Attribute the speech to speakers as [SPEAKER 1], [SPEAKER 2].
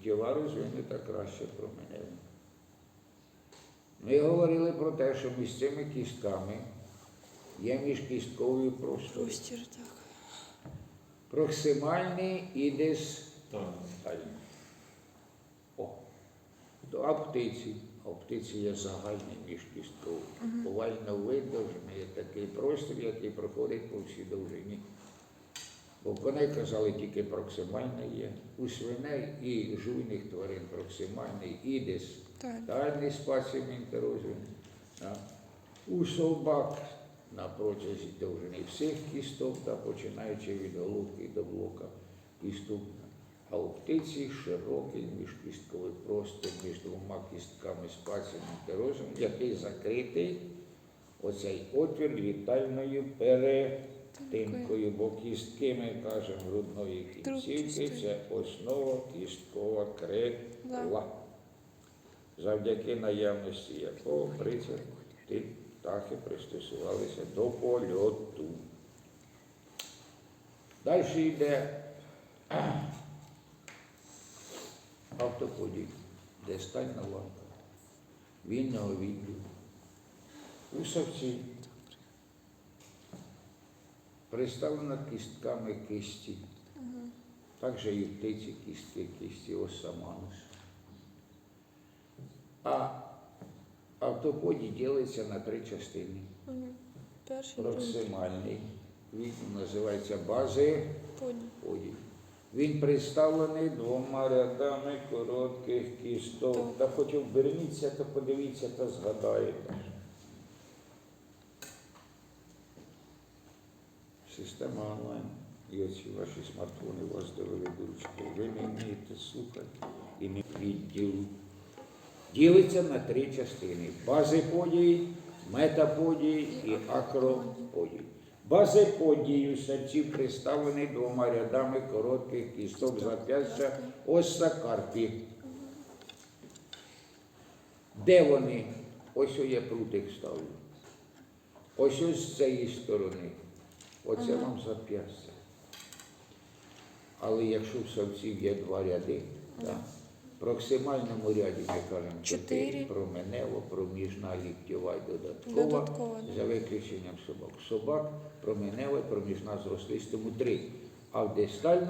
[SPEAKER 1] ліктєва розвинута краще променева. Ми говорили про те, що між цими кістками є міжкістковий.
[SPEAKER 2] Простір, так.
[SPEAKER 1] Проксимальний і дистальний.
[SPEAKER 3] Так.
[SPEAKER 1] О. До аптиці. Аптиці є загальний міжкістковий. Овально видовжений є такий простір, який проходить по всій довжині. Бо коней казали тільки проксимальний є. У свиней і жуйних тварин проксимальний і
[SPEAKER 2] Так.
[SPEAKER 1] дистальний спаціум. У собак на протязі довжини всіх кісток, та починаючи від головки до блока кісток. А у птиці широкий міжкістковий простір між двома кістками спаціум інтерозіум, який закритий оцей отвір літальною перетинкою, бо кістки, ми кажемо, грудної кінцівки це основа кісткова крила, завдяки наявності якого прицеп ті птахи пристосувалися до польоту. Далі йде автоподій, дистальна ланка, вільного відділу, усавці, представлена кістками кисті, також і птиці кістки, кісті осаманус. А автоподій ділиться на три частини. Проксимальний він називається бази
[SPEAKER 2] подій.
[SPEAKER 1] Він представлений двома рядами коротких кісток. Та хоч оберніться, та подивіться та згадаєте. Система онлайн. І оці ваші смартфони вас довели до ручки. Ви не вмієте слухати і не відділу. Ділиться на три частини: бази подій, метаподій і акроподій. Бази подій у серці представлені двома рядами коротких кісток зап'ястя осакарпі. Де вони? Ось є прутик ставлю. Ось ось з цієї сторони. Оце
[SPEAKER 2] Ага.
[SPEAKER 1] вам зап'ястя. Але якщо в савців є два ряди, так, в проксимальному ряді ми кажемо
[SPEAKER 2] Чотири.
[SPEAKER 1] чотири, променево, проміжна, ліктєва і додаткова,
[SPEAKER 2] Додаткова,
[SPEAKER 1] за виключенням собак. Собак, променева, проміжна з рослистому три. А в дистальному